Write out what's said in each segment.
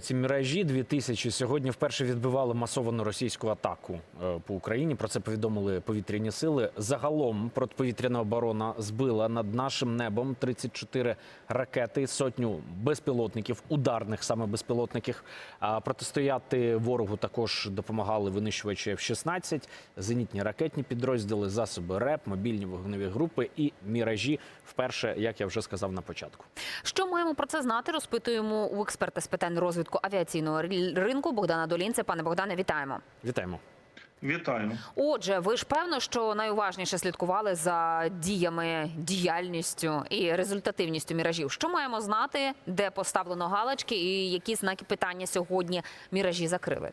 Ці міражі 2000 сьогодні вперше відбивали масовану російську атаку е, по Україні. Про це повідомили повітряні сили. Загалом протиповітряна оборона збила над нашим небом 34 ракети, сотню безпілотників, ударних саме безпілотників. Протистояти ворогу також допомагали винищувачі F-16, зенітні ракетні підрозділи, засоби РЕП, мобільні вогневі групи і міражі. Вперше, як я вже сказав на початку. Що маємо про це знати? Розпитуємо у експерта з питань розвитку авіаційного ринку Богдана Долінця. Пане Богдане, вітаємо. Вітаємо. Вітаю. Отже, ви ж певно, що найуважніше слідкували за діями, діяльністю і результативністю міражів. Що маємо знати, де поставлено галочки, і які знаки питання сьогодні міражі закрили?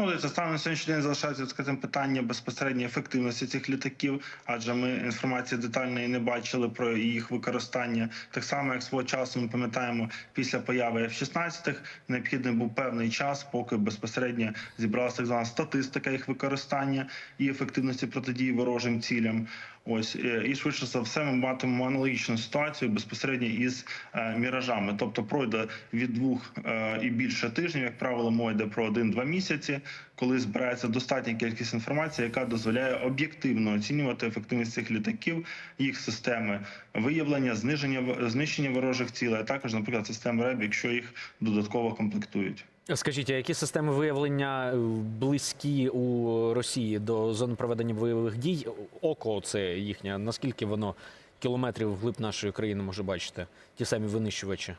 Ну, це станом на сьогоднішній день залишається відкритим питання безпосередньої ефективності цих літаків, адже ми інформації детальної не бачили про їх використання. Так само, як свого часу ми пам'ятаємо, після появи F-16 необхідний був певний час, поки безпосередньо зібралася так звана статистика їх використання і ефективності протидії ворожим цілям. Ось е, і швидше за все, ми матимемо аналогічну ситуацію безпосередньо із е, міражами. Тобто пройде від двох е, і більше тижнів, як правило, мова йде про один-два місяці, коли збирається достатня кількість інформації, яка дозволяє об'єктивно оцінювати ефективність цих літаків, їх системи виявлення, зниження знищення ворожих цілей, а також, наприклад, системи РЕБ, якщо їх додатково комплектують. Скажіть, а які системи виявлення е, близькі у Росії до зон проведення бойових дій? Око це їхнє. Наскільки воно кілометрів вглиб нашої країни може бачити? Ті самі винищувачі?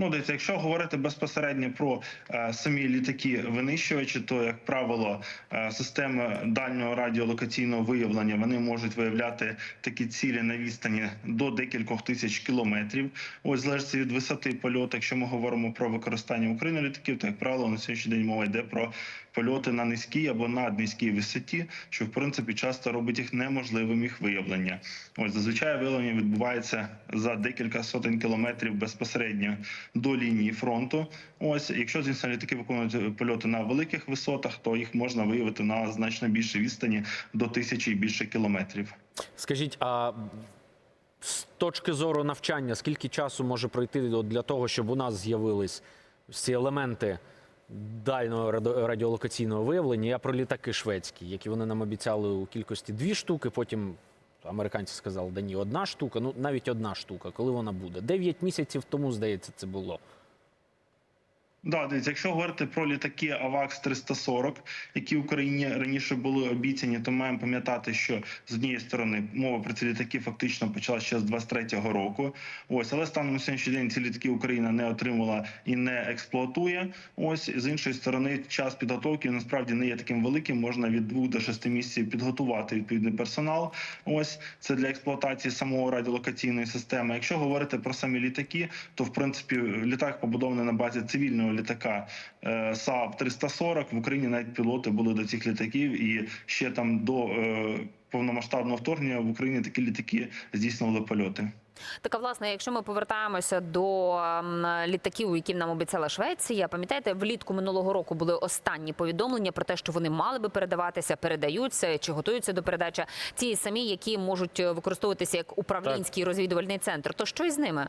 Ну, дивіться, якщо говорити безпосередньо про е, самі літаки винищувачі, то як правило е, системи дальнього радіолокаційного виявлення вони можуть виявляти такі цілі на відстані до декількох тисяч кілометрів. Ось залежить від висоти польоту. Якщо ми говоримо про використання України літаків, то як правило на сьогоднішній день мова йде про польоти на низькій або наднизькій висоті, що в принципі часто робить їх неможливим їх виявлення. Ось зазвичай виявлення відбувається за декілька сотень кілометрів безпосередньо до лінії фронту. Ось, якщо звісно літаки виконують польоти на великих висотах, то їх можна виявити на значно більшій відстані до тисячі і більше кілометрів. Скажіть, а з точки зору навчання, скільки часу може пройти для того, щоб у нас з'явились ці елементи дальнього радіолокаційного виявлення? Я про літаки шведські, які вони нам обіцяли у кількості дві штуки, потім. Американці сказали, да ні, одна штука, ну навіть одна штука, коли вона буде. Дев'ять місяців тому, здається, це було. Да, дивіться, якщо говорити про літаки АВАКС 340, які в Україні раніше були обіцяні, то маємо пам'ятати, що з однієї сторони мова про ці літаки фактично почала ще з 23-го року. Ось, але станом на сьогоднішній день ці літаки Україна не отримала і не експлуатує. Ось з іншої сторони, час підготовки насправді не є таким великим. Можна від 2 до 6 місяців підготувати відповідний персонал. Ось це для експлуатації самого радіолокаційної системи. Якщо говорити про самі літаки, то в принципі літак побудований на базі цивільного літака е, Saab 340. В Україні навіть пілоти були до цих літаків, і ще там до е, повномасштабного вторгнення в Україні такі літаки здійснювали польоти. Так, а власне, якщо ми повертаємося до літаків, які нам обіцяла Швеція, пам'ятаєте, влітку минулого року були останні повідомлення про те, що вони мали би передаватися, передаються чи готуються до передачі. Ті самі, які можуть е, використовуватися як управлінський розвідувальний центр. То що із ними?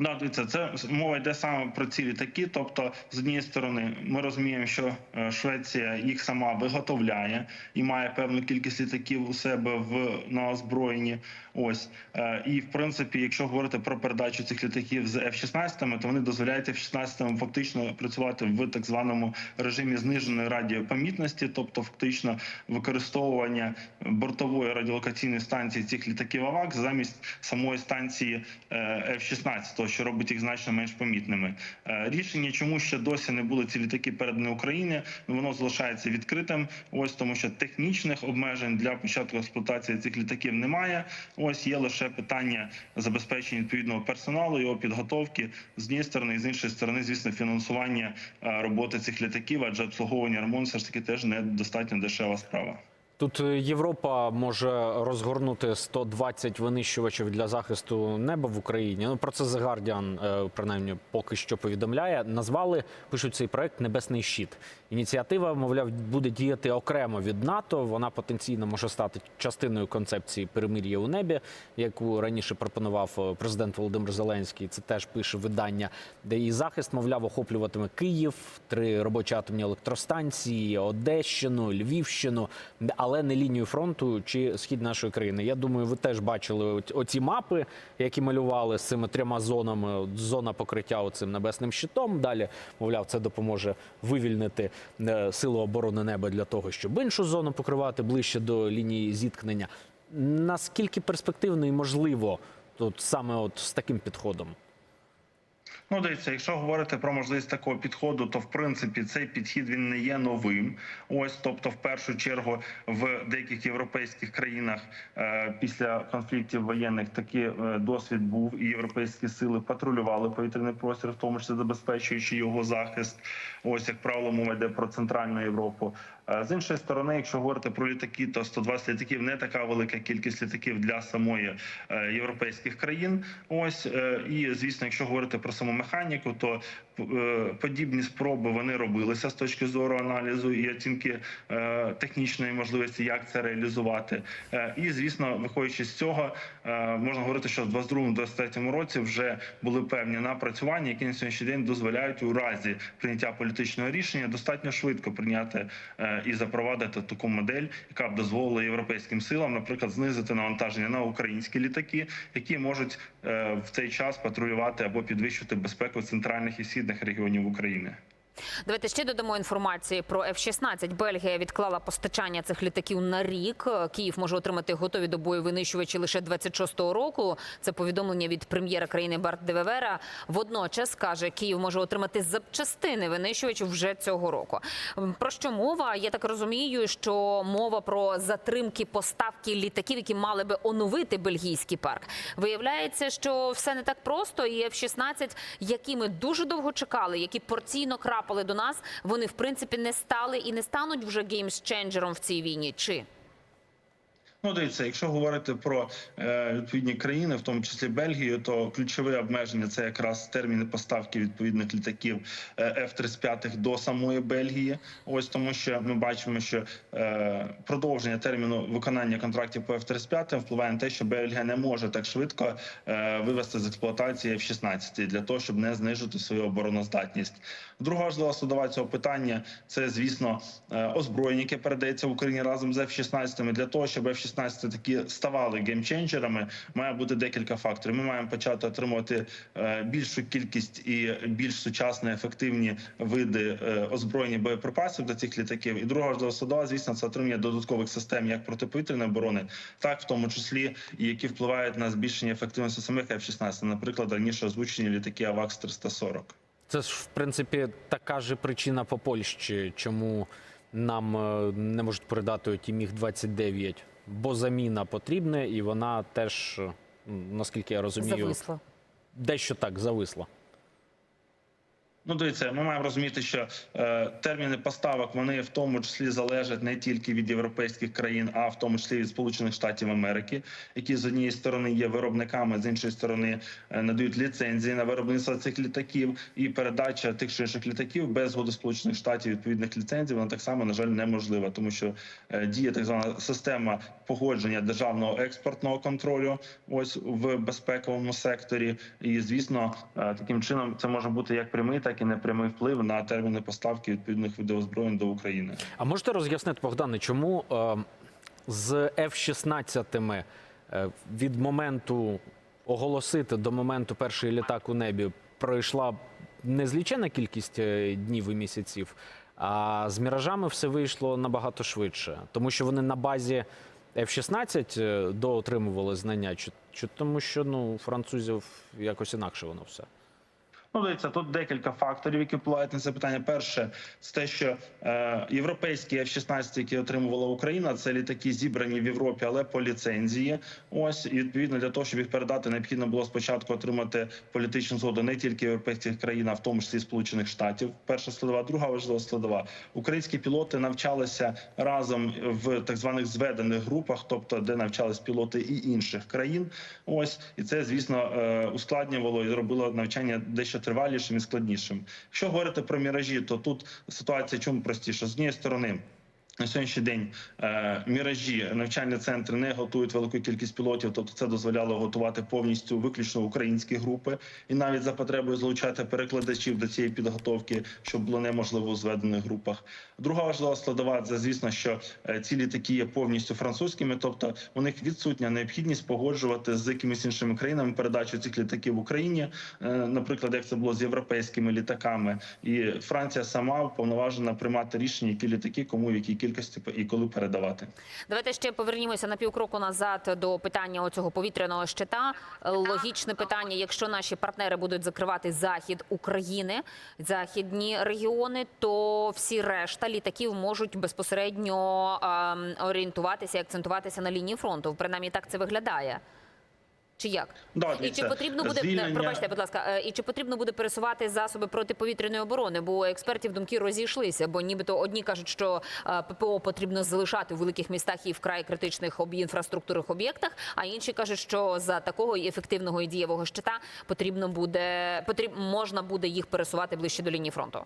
Да, дивіться, це мова йде саме про ці літаки. Тобто, з однієї сторони, ми розуміємо, що е, Швеція їх сама виготовляє і має певну кількість літаків у себе в на озброєнні. Ось Е, і в принципі, якщо говорити про передачу цих літаків з F-16, то вони дозволяють F-16 фактично працювати в так званому режимі зниженої радіопомітності, тобто фактично використовування бортової радіолокаційної станції цих літаків АВАКС замість самої станції е, F-16, що робить їх значно менш помітними. Е, Рішення, чому ще досі не були ці літаки передані Україні, воно залишається відкритим. Ось тому, що технічних обмежень для початку експлуатації цих літаків немає. Ось є лише питання забезпечення відповідного персоналу, його підготовки з однієї сторони, і з іншої сторони, звісно, фінансування е, роботи цих літаків, адже обслуговування ремонт все ж таки теж не достатньо дешева справа. Тут е, Європа може розгорнути 120 винищувачів для захисту неба в Україні. Ну про це The Guardian, е, принаймні поки що повідомляє. Назвали пишуть цей проект Небесний щит. Ініціатива, мовляв, буде діяти окремо від НАТО. Вона потенційно може стати частиною концепції перемир'я у небі, яку раніше пропонував е, президент Володимир Зеленський. Це теж пише видання, де її захист, мовляв, охоплюватиме Київ, три робочі атомні електростанції, Одещину, Львівщину, але не лінію фронту чи схід нашої країни. Я думаю, ви теж бачили оці мапи, які малювали з цими трьома зонами. Зона покриття оцим небесним щитом. Далі, мовляв, це допоможе вивільнити е, силу оборони неба для того, щоб іншу зону покривати ближче до лінії зіткнення. Наскільки перспективно і можливо тут саме от з таким підходом? Ну, дивіться, якщо говорити про можливість такого підходу, то в принципі цей підхід він не є новим. Ось, тобто, в першу чергу, в деяких європейських країнах е, після конфліктів воєнних такий е, досвід був, і європейські сили патрулювали повітряний простір, в тому числі забезпечуючи його захист. Ось як правило, мова йде про центральну Європу. З іншої сторони, якщо говорити про літаки, то 120 літаків не така велика кількість літаків для самої е, європейських країн. Ось е, і звісно, якщо говорити про саму механіку, то е, подібні спроби вони робилися з точки зору аналізу і оцінки технічної можливості, як це реалізувати. І звісно, виходячи з цього, можна говорити, що в 22-23 році вже були певні напрацювання, які на сьогоднішній день дозволяють у разі прийняття політичного рішення достатньо швидко прийняти і запровадити таку модель, яка б дозволила європейським силам, наприклад, знизити навантаження на українські літаки, які можуть е, в цей час патрулювати або підвищити безпеку центральних і східних регіонів України. Давайте ще додамо інформації про F-16. Бельгія відклала постачання цих літаків на рік. Київ може отримати готові до бою винищувачі лише 26-го року. Це повідомлення від прем'єра країни Барт Девевера. Водночас каже, Київ може отримати запчастини винищувачів вже цього року. Про що мова? Я так розумію, що мова про затримки поставки літаків, які мали би оновити бельгійський парк. Виявляється, що все не так просто. І F-16, які ми дуже довго чекали, які порційно крапали до нас, вони в принципі не стали і не стануть вже геймсченджером в цій війні. Чи Ну, дивіться, якщо говорити про е, відповідні країни, в тому числі Бельгію, то ключове обмеження це якраз терміни поставки відповідних літаків е, F-35 до самої Бельгії. Ось тому, що ми бачимо, що е, продовження терміну виконання контрактів по F-35 впливає на те, що Бельгія не може так швидко е, вивести з експлуатації F-16 для того, щоб не знижити свою обороноздатність. Друга важлива складова цього питання це, звісно, е, озброєння, яке передається в Україні разом з F-16. Для того, щоб F-16 такі ставали геймченджерами, має бути декілька факторів. Ми маємо почати отримувати е, більшу кількість і більш сучасні, ефективні види е, озброєння боєприпасів до цих літаків. І друга важлива складова, звісно, це отримання додаткових систем як протиповітряної оборони, так в тому числі які впливають на збільшення ефективності самих F-16, наприклад, раніше озвучені літаки АВАКС 340. Це ж в принципі така ж причина по Польщі, чому нам е, не можуть передати ті міг 29 бо заміна потрібна, і вона теж, наскільки я розумію, зависла. дещо так зависла. Ну, дивіться, ми маємо розуміти, що е, терміни поставок вони в тому числі залежать не тільки від європейських країн, а в тому числі від Сполучених Штатів Америки, які з однієї сторони є виробниками, з іншої сторони е, надають ліцензії на виробництво цих літаків, і передача тих чи інших літаків без згоди Сполучених Штатів відповідних ліцензій, вона так само на жаль неможлива, тому що е, діє так звана система погодження державного експортного контролю, ось в безпековому секторі. І звісно, е, таким чином це може бути як прямий, так і непрямий вплив на терміни поставки відповідних видів озброєнь до України. А можете роз'яснити, Богдане, чому е, з F-16 е, від моменту оголосити до моменту перший літак у небі пройшла незлічена кількість е, днів і місяців, а з міражами все вийшло набагато швидше, тому що вони на базі F-16 е, доотримували знання, чи, чи тому, що ну французів якось інакше воно все. Ну, дивіться, тут декілька факторів, які впливають на це питання. Перше, це те, що е, європейські F-16, які отримувала Україна, це літаки зібрані в Європі, але по ліцензії. Ось і відповідно для того, щоб їх передати, необхідно було спочатку отримати політичну згоду не тільки європейських країн, а в тому числі Сполучених Штатів. Перша складова, друга важлива складова. Українські пілоти навчалися разом в так званих зведених групах, тобто де навчались пілоти і інших країн. Ось і це, звісно, е, ускладнювало і робило навчання дещо тривалішим і складнішим. Якщо говорити про міражі, то тут ситуація чому простіша з однієї сторони. На сьогоднішній день е, міражі навчальні центри не готують велику кількість пілотів, тобто це дозволяло готувати повністю виключно українські групи, і навіть за потребою залучати перекладачів до цієї підготовки, що було неможливо у зведених групах. Друга важлива складова це, звісно, що е, ці літаки є повністю французькими, тобто у них відсутня необхідність погоджувати з якимись іншими країнами передачу цих літаків в Україні, Е, наприклад, як це було з європейськими літаками, і Франція сама уповноважена приймати рішення, які літаки кому в якій кількості і коли передавати. Давайте ще повернімося на півкроку назад до питання оцього повітряного щита. Логічне питання: якщо наші партнери будуть закривати захід України, західні регіони, то всі решта літаків можуть безпосередньо ем, орієнтуватися і акцентуватися на лінії фронту. Принаймні так це виглядає. Чи як? Да, І чи потрібно буде звільнення- пробачте, будь ласка, е, і чи потрібно буде пересувати засоби протиповітряної оборони? Бо експертів думки розійшлися, бо нібито одні кажуть, що е, ППО потрібно залишати у великих містах і вкрай критичних об інфраструктурних об'єктах. А інші кажуть, що за такого і ефективного і дієвого щита потрібно буде потріб, можна буде їх пересувати ближче до лінії фронту.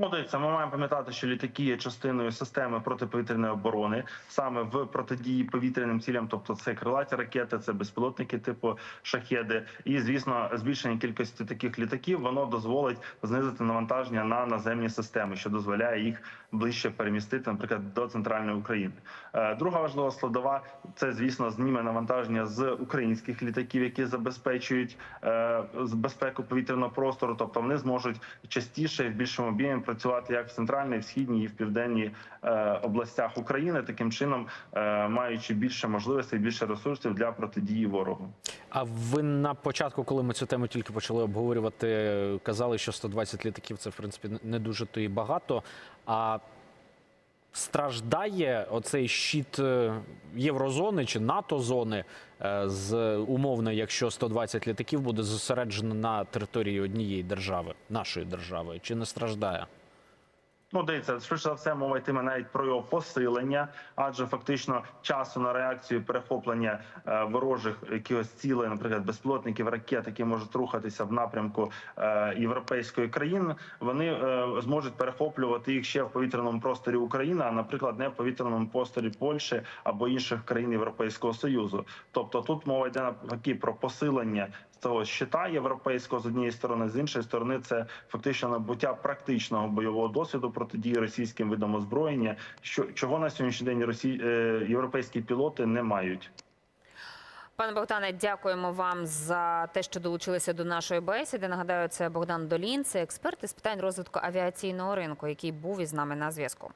Ну, дивіться, ми маємо пам'ятати, що літаки є частиною системи протиповітряної оборони саме в протидії повітряним цілям, тобто це крилаті ракети, це безпілотники типу шахеди. І звісно, збільшення кількості таких літаків воно дозволить знизити навантаження на наземні системи, що дозволяє їх ближче перемістити, наприклад, до центральної України. Е, Друга важлива складова це, звісно, зніме навантаження з українських літаків, які забезпечують е, безпеку повітряного простору, тобто вони зможуть частіше в більшому об'ємі працювати як в центральній, східній і в південній е, областях України, таким чином е, маючи більше можливостей, більше ресурсів для протидії ворогу. А ви на початку, коли ми цю тему тільки почали обговорювати, казали, що 120 літаків це в принципі не дуже то і багато. А страждає оцей щит е, єврозони чи НАТО зони е, з умовно, якщо 120 літаків буде зосереджено на території однієї держави, нашої держави, чи не страждає? Ну, дивіться, швидше за все, мова йтиме навіть про його посилення, адже фактично часу на реакцію перехоплення е, ворожих якихось цілей, наприклад, безпілотників, ракет, які можуть рухатися в напрямку е, європейської країни, вони е, зможуть перехоплювати їх ще в повітряному просторі України, а наприклад, не в повітряному просторі Польщі або інших країн Європейського союзу. Тобто тут мова йде навпаки про посилення цього щита європейського з однієї сторони, з іншої сторони, це фактично набуття практичного бойового досвіду протидії російським видам озброєння, що чого на сьогоднішній день росі... е, європейські пілоти не мають. Пане Богдане, дякуємо вам за те, що долучилися до нашої бесіди. Нагадаю, це Богдан Долін, це експерт із питань розвитку авіаційного ринку, який був із нами на зв'язку.